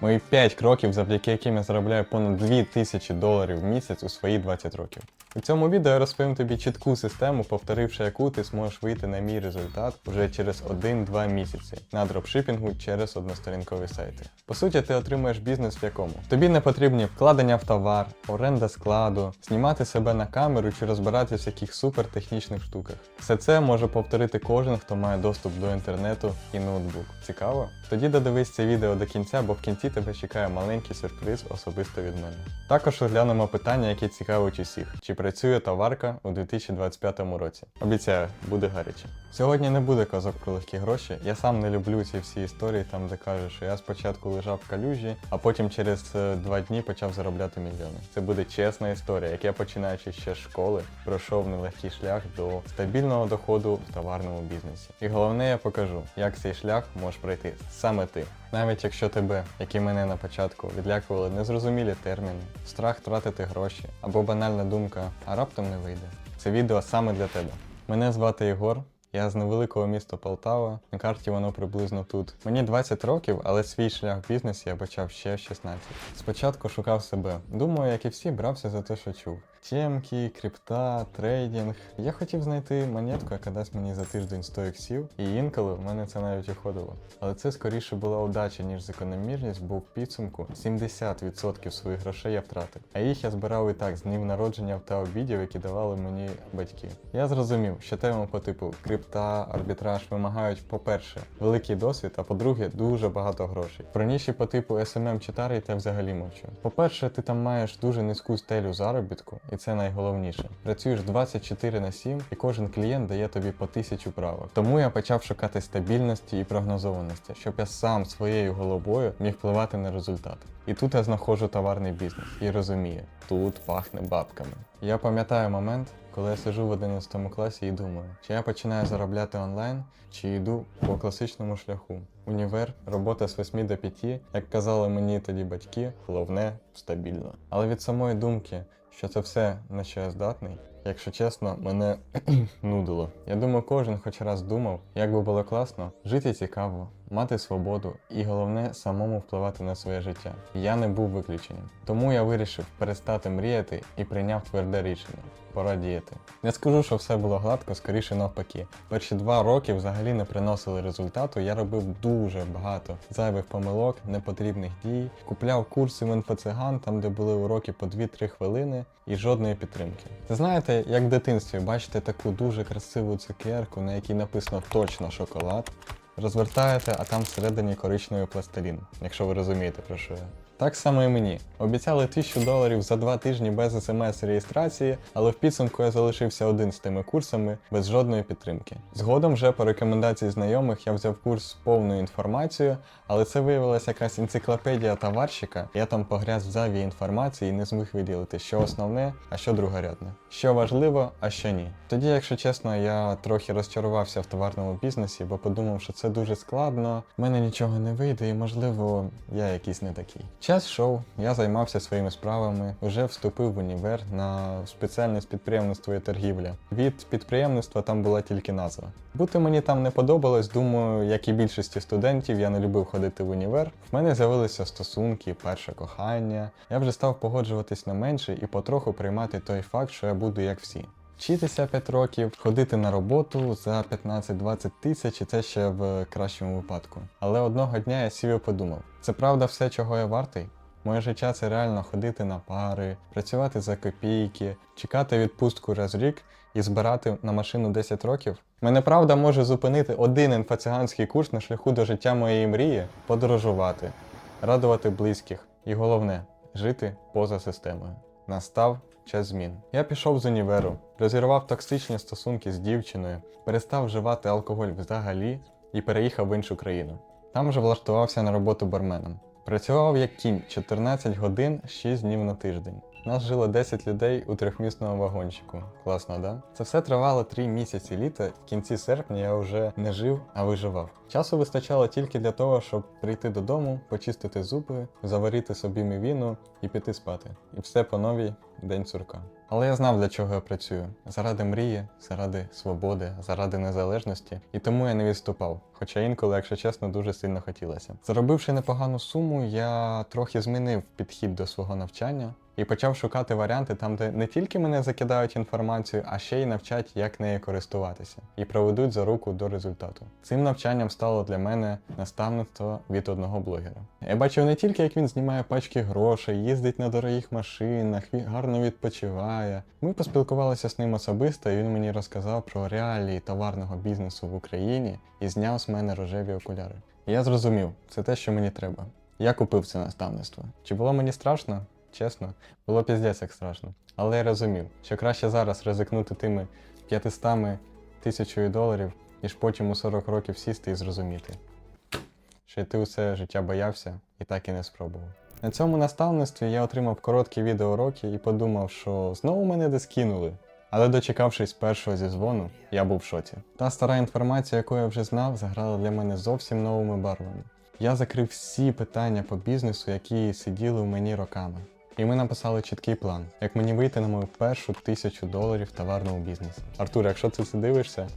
Мої 5 кроків, завдяки яким я заробляю понад 2000 доларів в місяць у свої 20 років. У цьому відео я розповім тобі чітку систему, повторивши яку ти зможеш вийти на мій результат вже через 1-2 місяці на дропшипінгу через односторінкові сайти. По суті, ти отримаєш бізнес в якому тобі не потрібні вкладення в товар, оренда складу, знімати себе на камеру чи розбиратися в яких супертехнічних штуках. Все це може повторити кожен, хто має доступ до інтернету і ноутбук. Цікаво? Тоді додивись це відео до кінця, бо в кінці тебе чекає маленький сюрприз особисто від мене. Також розглянемо питання, які цікавить усіх: чи працює товарка у 2025 році. Обіцяю, буде гаряче. Сьогодні не буде казок про легкі гроші. Я сам не люблю ці всі історії, там де кажуть, що я спочатку лежав в калюжі, а потім через е, два дні почав заробляти мільйони. Це буде чесна історія, як я починаючи ще з школи, пройшов нелегкий шлях до стабільного доходу в товарному бізнесі. І головне, я покажу, як цей шлях можеш пройти саме ти. Навіть якщо тебе, як і мене на початку, відлякували незрозумілі терміни, страх втратити гроші або банальна думка, а раптом не вийде. Це відео саме для тебе. Мене звати Єгор. Я з невеликого міста Полтава, на карті воно приблизно тут. Мені 20 років, але свій шлях в бізнесі я почав ще в 16. Спочатку шукав себе. Думаю, як і всі, брався за те, що чув. Темки, крипта, трейдинг. Я хотів знайти монетку, яка дасть мені за тиждень 100 іксів, і інколи в мене це навіть виходило. Але це скоріше була удача, ніж закономірність, бо в підсумку 70% своїх грошей я втратив. А їх я збирав і так з днів народження та обідів, які давали мені батьки. Я зрозумів, що теми по типу крипта, арбітраж вимагають, по-перше, великий досвід, а по-друге, дуже багато грошей. Про ніші по типу SMM чи таргет я взагалі мовчу. По-перше, ти там маєш дуже низьку стелю заробітку, і це найголовніше. Працюєш 24 на 7, і кожен клієнт дає тобі по тисячу правок. Тому я почав шукати стабільності і прогнозованості, щоб я сам своєю головою міг впливати на результат. І тут я знаходжу товарний бізнес і розумію, тут пахне бабками. Я пам'ятаю момент, коли я сижу в 11 класі і думаю, чи я починаю заробляти онлайн, чи йду по класичному шляху. Універ, робота з 8 до 5, як казали мені тоді батьки, головне стабільно. Але від самої думки, що це все на що я здатний, якщо чесно, мене нудило. Я думаю, кожен хоч раз думав, як би було класно жити цікаво, мати свободу і головне самому впливати на своє життя. Я не був виключенням. Тому я вирішив перестати мріяти і прийняв тверде рішення. Пора діяти. Не скажу, що все було гладко, скоріше навпаки. Перші два роки взагалі не приносили результату. Я робив дуже багато зайвих помилок, непотрібних дій, купляв курси в інфоциган, там де були уроки по 2-3 хвилини і жодної підтримки. Це знаєте, як в дитинстві бачите таку дуже красиву цукерку, на якій написано точно шоколад. Розвертаєте, а там всередині коричневий пластилін, якщо ви розумієте про що я. Так само і мені. Обіцяли 1000 доларів за два тижні без смс реєстрації, але в підсумку я залишився один з тими курсами без жодної підтримки. Згодом вже по рекомендації знайомих я взяв курс з повною інформацією, але це виявилася якась енциклопедія товарщика. Я там погряз в заві інформації і не зміг виділити, що основне, а що другорядне, що важливо, а що ні. Тоді, якщо чесно, я трохи розчарувався в товарному бізнесі, бо подумав, що це дуже складно, в мене нічого не вийде, і можливо, я якийсь не такий. Час йшов, я займався своїми справами, вже вступив в універ на спеціальність підприємництво і торгівля. Від підприємництва там була тільки назва. Бути мені там не подобалось, думаю, як і більшості студентів, я не любив ходити в універ. В мене з'явилися стосунки, перше кохання. Я вже став погоджуватись на менше і потроху приймати той факт, що я буду як всі. Вчитися 5 років, ходити на роботу за 15-20 тисяч, і це ще в кращому випадку. Але одного дня я сів і подумав: це правда все, чого я вартий? Моє життя це реально ходити на пари, працювати за копійки, чекати відпустку раз рік і збирати на машину 10 років. Мене правда може зупинити один інфоциганський курс на шляху до життя моєї мрії, подорожувати, радувати близьких і головне жити поза системою. Настав час змін. Я пішов з універу, розірвав токсичні стосунки з дівчиною, перестав вживати алкоголь взагалі і переїхав в іншу країну. Там вже влаштувався на роботу барменом. Працював як кінь 14 годин 6 днів на тиждень. Нас жило 10 людей у трьохмісному вагончику. Класно, да? Це все тривало 3 місяці літа. В кінці серпня я вже не жив, а виживав. Часу вистачало тільки для того, щоб прийти додому, почистити зуби, заварити собі мівіну і піти спати. І все по новій день сурка. Але я знав, для чого я працюю. Заради мрії, заради свободи, заради незалежності. І тому я не відступав. Хоча інколи, якщо чесно, дуже сильно хотілося. Заробивши непогану суму, я трохи змінив підхід до свого навчання і почав шукати варіанти там, де не тільки мене закидають інформацію, а ще й навчать, як нею користуватися, і проведуть за руку до результату. Цим навчанням стало для мене наставництво від одного блогера. Я бачив не тільки, як він знімає пачки грошей, їздить на дорогих машинах, ві- гарно відпочиває. Ми поспілкувалися з ним особисто, і він мені розказав про реалії товарного бізнесу в Україні і зняв з мене рожеві окуляри. Я зрозумів, це те, що мені треба. Я купив це наставництво. Чи було мені страшно? Чесно, було піздець як страшно. Але я розумів, що краще зараз ризикнути тими 500 тисячою доларів, ніж потім у 40 років сісти і зрозуміти, що ти усе життя боявся і так і не спробував. На цьому наставництві я отримав короткі відеоуроки і подумав, що знову мене десь кинули. Але дочекавшись першого зізвону, я був в шоці. Та стара інформація, яку я вже знав, заграла для мене зовсім новими барвами. Я закрив всі питання по бізнесу, які сиділи у мені роками. І ми написали чіткий план, як мені вийти на мою першу тисячу доларів в товарному бізнесі. Артур, якщо ти це дивишся,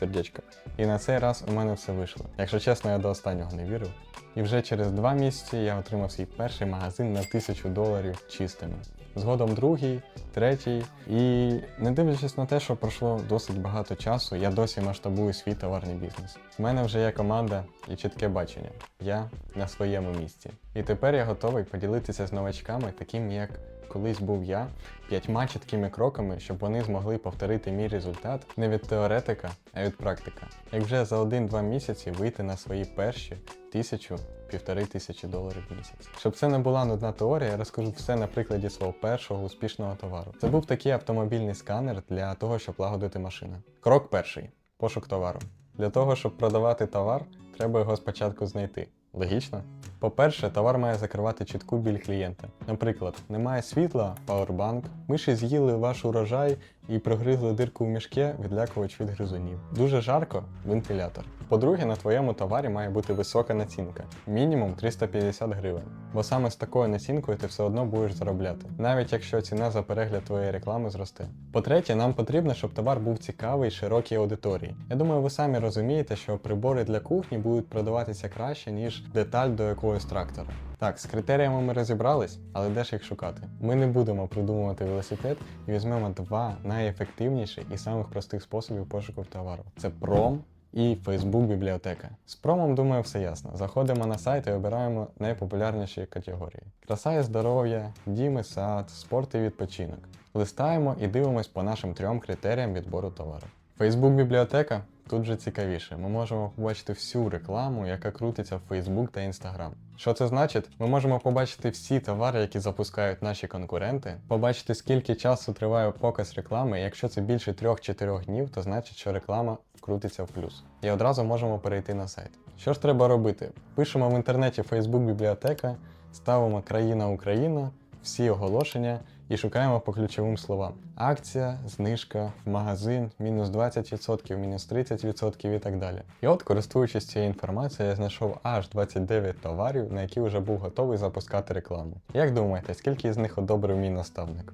сердечко. І на цей раз у мене все вийшло. Якщо чесно, я до останнього не вірив. І вже через два місяці я отримав свій перший магазин на тисячу доларів чистими. Згодом другий, третій. І не дивлячись на те, що пройшло досить багато часу, я досі масштабую свій товарний бізнес. У мене вже є команда і чітке бачення. Я на своєму місці. І тепер я готовий поділитися з новачками, таким як колись був я, п'ятьма чіткими кроками, щоб вони змогли повторити мій результат не від теоретика, а від практика. Як вже за один-два місяці вийти на свої перші тисячу півтори тисячі доларів в місяць. Щоб це не була нудна теорія, я розкажу все на прикладі свого першого успішного товару. Це був такий автомобільний сканер для того, щоб лагодити машину. Крок перший пошук товару. Для того, щоб продавати товар, треба його спочатку знайти. Логічно? По-перше, товар має закривати чітку біль клієнта. Наприклад, немає світла, пауербанк, миші з'їли ваш урожай і прогризли дирку в мішке, відлякувач від гризунів. Дуже жарко вентилятор. По-друге, на твоєму товарі має бути висока націнка, мінімум 350 гривень. Бо саме з такою націнкою ти все одно будеш заробляти, навіть якщо ціна за перегляд твоєї реклами зросте. По-третє, нам потрібно, щоб товар був цікавий широкій аудиторії. Я думаю, ви самі розумієте, що прибори для кухні будуть продаватися краще, ніж деталь до якогось трактора. Так, з критеріями ми розібрались, але де ж їх шукати? Ми не будемо придумувати велосипед і візьмемо два найефективніші і самих простих способів пошуку товару: це пром і Facebook бібліотека. З промом, думаю, все ясно. Заходимо на сайт і обираємо найпопулярніші категорії: краса і здоров'я, дім і сад, спорт і відпочинок. Листаємо і дивимось по нашим трьом критеріям відбору товару. Facebook бібліотека тут вже цікавіше. Ми можемо побачити всю рекламу, яка крутиться в Facebook та Instagram. Що це значить? Ми можемо побачити всі товари, які запускають наші конкуренти, побачити, скільки часу триває показ реклами. Якщо це більше 3-4 днів, то значить, що реклама вкрутиться в плюс. І одразу можемо перейти на сайт. Що ж треба робити? Пишемо в інтернеті Facebook бібліотека, ставимо країна Україна, всі оголошення і шукаємо по ключовим словам: акція, знижка, магазин, мінус 20%, мінус 30% і так далі. І от, користуючись цією інформацією, я знайшов аж 29 товарів, на які вже був готовий запускати рекламу. Як думаєте, скільки з них одобрив мій наставник?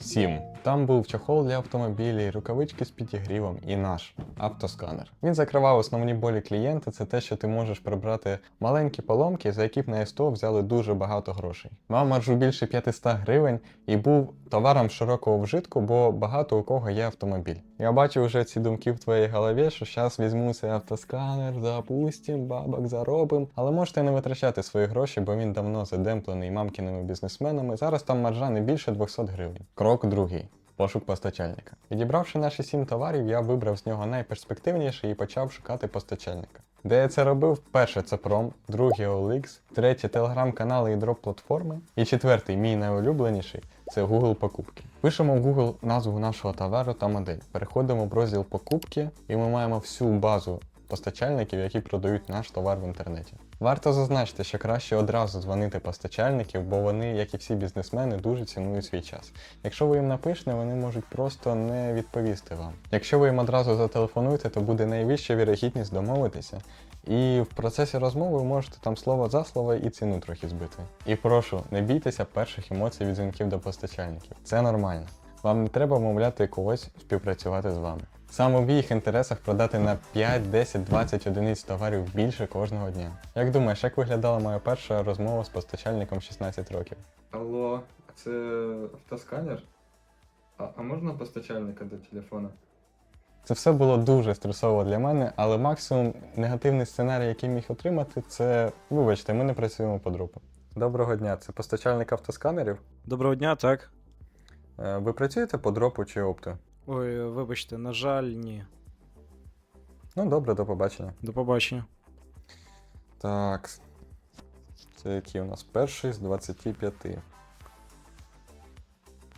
Сім. Там був чохол для автомобілів, рукавички з підігрівом і наш автосканер. Він закривав основні болі клієнта, це те, що ти можеш прибрати маленькі поломки, за які б на СТО взяли дуже багато грошей. Мав маржу більше 500 гривень і був товаром широкого вжитку, бо багато у кого є автомобіль. Я бачу вже ці думки в твоїй голові, що зараз візьму цей автосканер, запустим, бабок заробим. Але можете не витрачати свої гроші, бо він давно задемплений мамкіними бізнесменами. Зараз там маржа не більше 200 гривень. Крок другий. Пошук постачальника. Відібравши наші сім товарів, я вибрав з нього найперспективніший і почав шукати постачальника. Де я це робив? Перше це Пром, друге OLX, третє телеграм-канали і дроп-платформи. І четвертий, мій найулюбленіший, це Google покупки. Пишемо в Google назву нашого товару та модель. Переходимо в розділ покупки, і ми маємо всю базу постачальників, які продають наш товар в інтернеті. Варто зазначити, що краще одразу дзвонити постачальників, бо вони, як і всі бізнесмени, дуже цінують свій час. Якщо ви їм напишете, вони можуть просто не відповісти вам. Якщо ви їм одразу зателефонуєте, то буде найвища вірогідність домовитися. І в процесі розмови ви можете там слово за слово і ціну трохи збити. І прошу, не бійтеся перших емоцій від дзвінків до постачальників. Це нормально. Вам не треба вмовляти когось співпрацювати з вами. Саме в їх інтересах продати на 5, 10, 20 одиниць товарів більше кожного дня. Як думаєш, як виглядала моя перша розмова з постачальником 16 років? Алло, це автосканер? А, а можна постачальника до телефона? Це все було дуже стресово для мене, але максимум негативний сценарій, який міг отримати, це вибачте, ми не працюємо по дропу. Доброго дня, це постачальник автосканерів. Доброго дня, так. Е, Ви працюєте по дропу чи опту? Ой, вибачте, на жаль, ні. Ну добре, до побачення. До побачення. Так. Це який у нас перший з 25.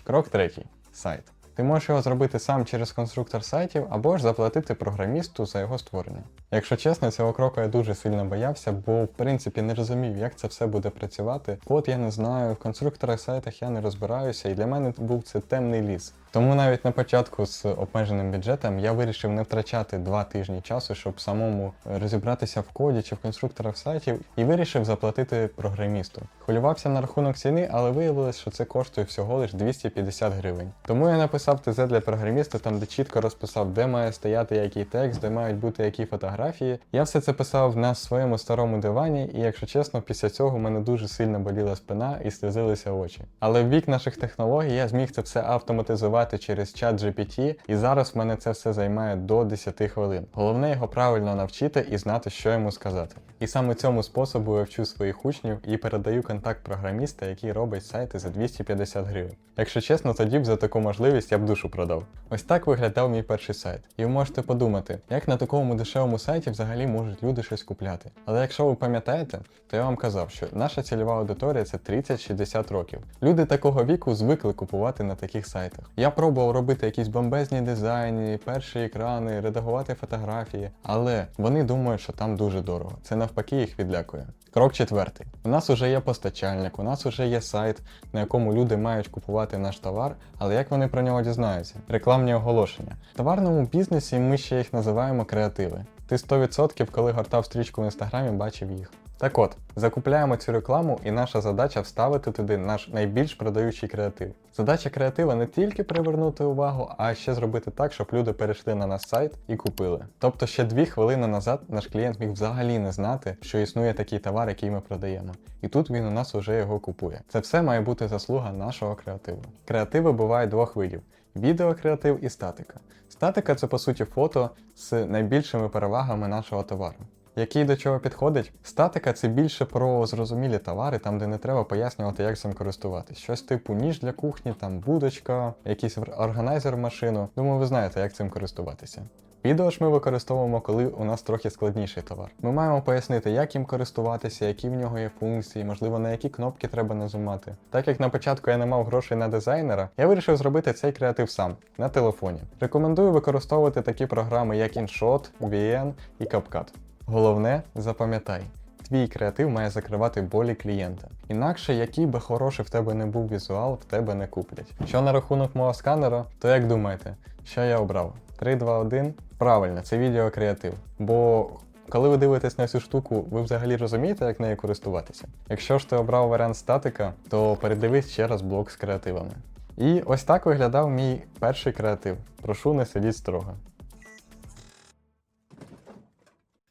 Крок третій. Сайт. Ти можеш його зробити сам через конструктор сайтів або ж заплатити програмісту за його створення. Якщо чесно, цього кроку я дуже сильно боявся, бо в принципі не розумів, як це все буде працювати. Код я не знаю, в конструкторах сайтах я не розбираюся, і для мене був це темний ліс. Тому навіть на початку з обмеженим бюджетом я вирішив не втрачати два тижні часу, щоб самому розібратися в коді чи в конструкторах сайтів, і вирішив заплатити програмісту. Хвилювався на рахунок ціни, але виявилось, що це коштує всього лиш 250 гривень. Тому я написав ТЗ для програміста, там де чітко розписав, де має стояти який текст, де мають бути які фотографії. Я все це писав на своєму старому дивані, і якщо чесно, після цього в мене дуже сильно боліла спина і сльозилися очі. Але в вік наших технологій я зміг це все автоматизувати через чат GPT, і зараз в мене це все займає до 10 хвилин. Головне його правильно навчити і знати, що йому сказати. І саме цьому способу я вчу своїх учнів і передаю контакт програміста, який робить сайти за 250 гривень. Якщо чесно, тоді б за таку можливість я б душу продав. Ось так виглядав мій перший сайт. І ви можете подумати, як на такому дешевому сайті взагалі можуть люди щось купляти. Але якщо ви пам'ятаєте, то я вам казав, що наша цільова аудиторія це 30-60 років. Люди такого віку звикли купувати на таких сайтах. Я пробував робити якісь бомбезні дизайни, перші екрани, редагувати фотографії, але вони думають, що там дуже дорого. Це навпаки їх відлякує. Крок четвертий. У нас вже є постачальник, у нас вже є сайт, на якому люди мають купувати наш товар, але як вони про нього дізнаються? Рекламні оголошення. В товарному бізнесі ми ще їх називаємо креативи. Ти 100% коли гортав стрічку в інстаграмі, бачив їх. Так от, закупляємо цю рекламу, і наша задача вставити туди наш найбільш продаючий креатив. Задача креатива не тільки привернути увагу, а ще зробити так, щоб люди перейшли на наш сайт і купили. Тобто ще дві хвилини назад наш клієнт міг взагалі не знати, що існує такий товар, який ми продаємо. І тут він у нас уже його купує. Це все має бути заслуга нашого креативу. Креативи бувають двох видів: відеокреатив і статика. Статика це по суті фото з найбільшими перевагами нашого товару. Який до чого підходить? Статика це більше про зрозумілі товари, там де не треба пояснювати, як цим користуватись. Щось типу ніж для кухні, там будочка, якийсь органайзер в машину. Думаю, ви знаєте, як цим користуватися. Відео ж ми використовуємо, коли у нас трохи складніший товар. Ми маємо пояснити, як їм користуватися, які в нього є функції, можливо, на які кнопки треба нажимати. Так як на початку я не мав грошей на дизайнера, я вирішив зробити цей креатив сам на телефоні. Рекомендую використовувати такі програми, як InShot, VN і CapCut. Головне, запам'ятай, твій креатив має закривати болі клієнта. Інакше, який би хороший в тебе не був візуал, в тебе не куплять. Що на рахунок мого сканера, то як думаєте, що я обрав? 3, 2, 1? Правильно, це відеокреатив. Бо коли ви дивитесь на цю штуку, ви взагалі розумієте, як нею користуватися? Якщо ж ти обрав варіант статика, то передивись ще раз блок з креативами. І ось так виглядав мій перший креатив. Прошу не сидіть строго.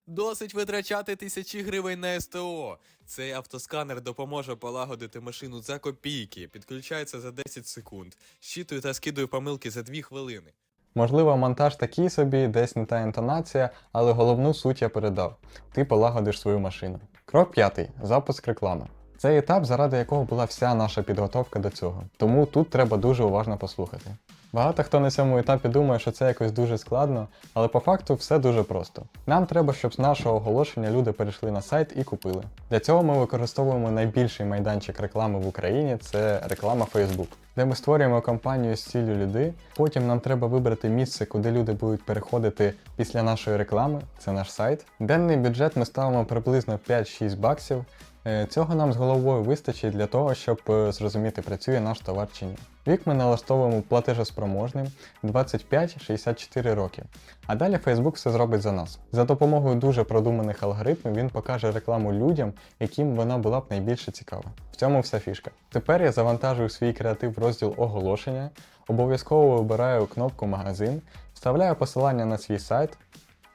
Досить витрачати тисячі гривень на СТО. Цей автосканер допоможе полагодити машину за копійки, підключається за 10 секунд, щитує та скидує помилки за 2 хвилини. Можливо, монтаж такий собі, десь не та інтонація, але головну суть я передав. Ти полагодиш свою машину. Крок п'ятий запуск реклами. Це етап, заради якого була вся наша підготовка до цього. Тому тут треба дуже уважно послухати. Багато хто на цьому етапі думає, що це якось дуже складно, але по факту все дуже просто. Нам треба, щоб з нашого оголошення люди перейшли на сайт і купили. Для цього ми використовуємо найбільший майданчик реклами в Україні це реклама Facebook, де ми створюємо кампанію з ціллю люди. Потім нам треба вибрати місце, куди люди будуть переходити після нашої реклами, це наш сайт. Денний бюджет ми ставимо приблизно 5-6 баксів. Е, Цього нам з головою вистачить для того, щоб е, зрозуміти, працює наш товар чи ні. Вік ми налаштовуємо платежеспроможним 25-64 роки. А далі Facebook все зробить за нас. За допомогою дуже продуманих алгоритмів він покаже рекламу людям, яким вона була б найбільше цікава. В цьому вся фішка. Тепер я завантажую свій креатив в розділ оголошення, обов'язково вибираю кнопку магазин, вставляю посилання на свій сайт.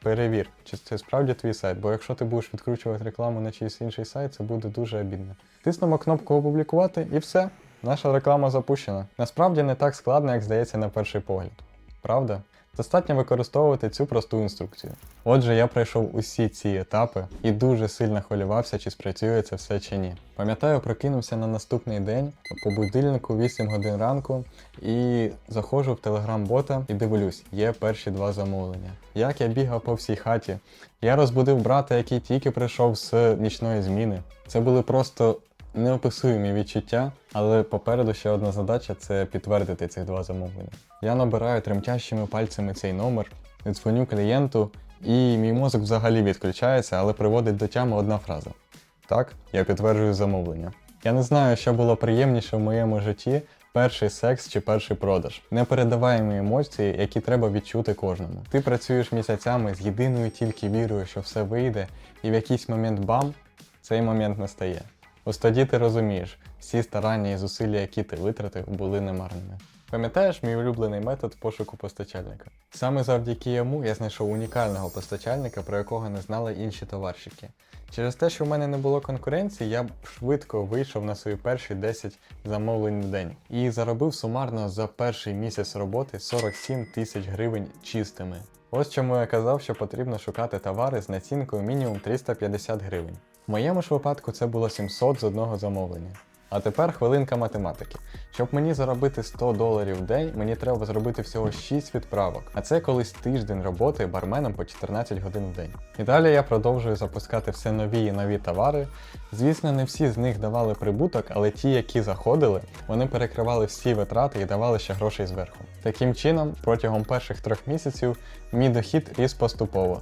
Перевір, чи це справді твій сайт, бо якщо ти будеш відкручувати рекламу на чийсь інший сайт, це буде дуже обідно. Тиснемо кнопку опублікувати і все. Наша реклама запущена. Насправді не так складно, як здається на перший погляд. Правда? Достатньо використовувати цю просту інструкцію. Отже, я пройшов усі ці етапи і дуже сильно хвилювався, чи спрацює це все чи ні. Пам'ятаю, прокинувся на наступний день по будильнику 8 годин ранку і заходжу в телеграм-бота і дивлюсь, є перші два замовлення. Як я бігав по всій хаті. Я розбудив брата, який тільки прийшов з нічної зміни. Це були просто неописуємі відчуття, але попереду ще одна задача це підтвердити цих два замовлення. Я набираю тремтящими пальцями цей номер, дзвоню клієнту, і мій мозок взагалі відключається, але приводить до тями одна фраза. Так, я підтверджую замовлення. Я не знаю, що було приємніше в моєму житті. Перший секс чи перший продаж непередаваємі емоції, які треба відчути кожному. Ти працюєш місяцями з єдиною тільки вірою, що все вийде, і в якийсь момент бам, цей момент настає. Ось тоді ти розумієш, всі старання і зусилля, які ти витратив, були немарними. Пам'ятаєш мій улюблений метод пошуку постачальника? Саме завдяки йому я знайшов унікального постачальника, про якого не знали інші товарщики. Через те, що в мене не було конкуренції, я швидко вийшов на свої перші 10 замовлень в день і заробив сумарно за перший місяць роботи 47 тисяч гривень чистими. Ось чому я казав, що потрібно шукати товари з націнкою мінімум 350 гривень. В моєму ж випадку це було 700 з одного замовлення. А тепер хвилинка математики. Щоб мені заробити 100 доларів в день, мені треба зробити всього 6 відправок, а це колись тиждень роботи барменом по 14 годин в день. І далі я продовжую запускати все нові і нові товари. Звісно, не всі з них давали прибуток, але ті, які заходили, вони перекривали всі витрати і давали ще грошей зверху. Таким чином, протягом перших трьох місяців мій дохід ріс поступово.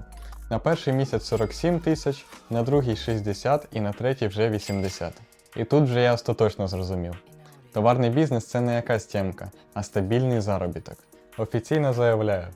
На перший місяць 47 тисяч, на другий 60 і на третій вже 80. І тут вже я остаточно зрозумів. Товарний бізнес це не якась тємка, а стабільний заробіток. Офіційно заявляю.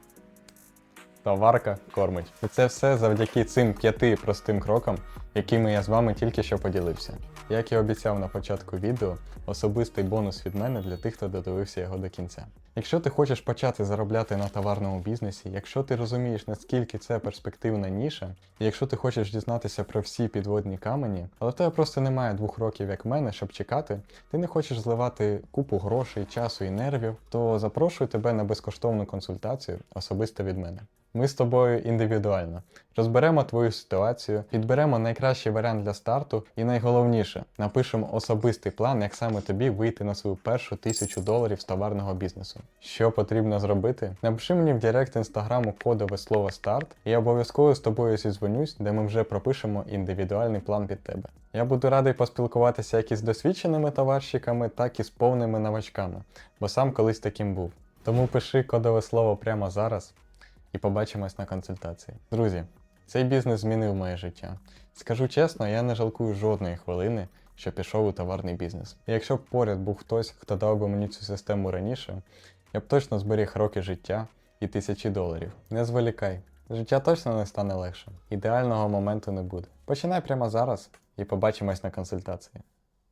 Товарка кормить. І це все завдяки цим п'яти простим крокам, якими я з вами тільки що поділився. Як і обіцяв на початку відео, особистий бонус від мене для тих, хто додивився його до кінця. Якщо ти хочеш почати заробляти на товарному бізнесі, якщо ти розумієш, наскільки це перспективна ніша, і якщо ти хочеш дізнатися про всі підводні камені, але в тебе просто немає двох років, як мене, щоб чекати, ти не хочеш зливати купу грошей, часу і нервів, то запрошую тебе на безкоштовну консультацію особисто від мене. Ми з тобою індивідуально розберемо твою ситуацію, підберемо найкращий варіант для старту, і найголовніше напишемо особистий план, як саме тобі вийти на свою першу тисячу доларів з товарного бізнесу. Що потрібно зробити? Напиши мені в Директ інстаграму кодове слово старт, і я обов'язково з тобою зізвонюсь, де ми вже пропишемо індивідуальний план під тебе. Я буду радий поспілкуватися як із досвідченими товарщиками, так і з повними новачками, бо сам колись таким був. Тому пиши кодове слово прямо зараз і побачимось на консультації. Друзі, цей бізнес змінив моє життя. Скажу чесно, я не жалкую жодної хвилини, що пішов у товарний бізнес. І якщо б поряд був хтось, хто дав би мені цю систему раніше, я б точно зберіг роки життя і тисячі доларів. Не зволікай. Життя точно не стане легшим. Ідеального моменту не буде. Починай прямо зараз і побачимось на консультації.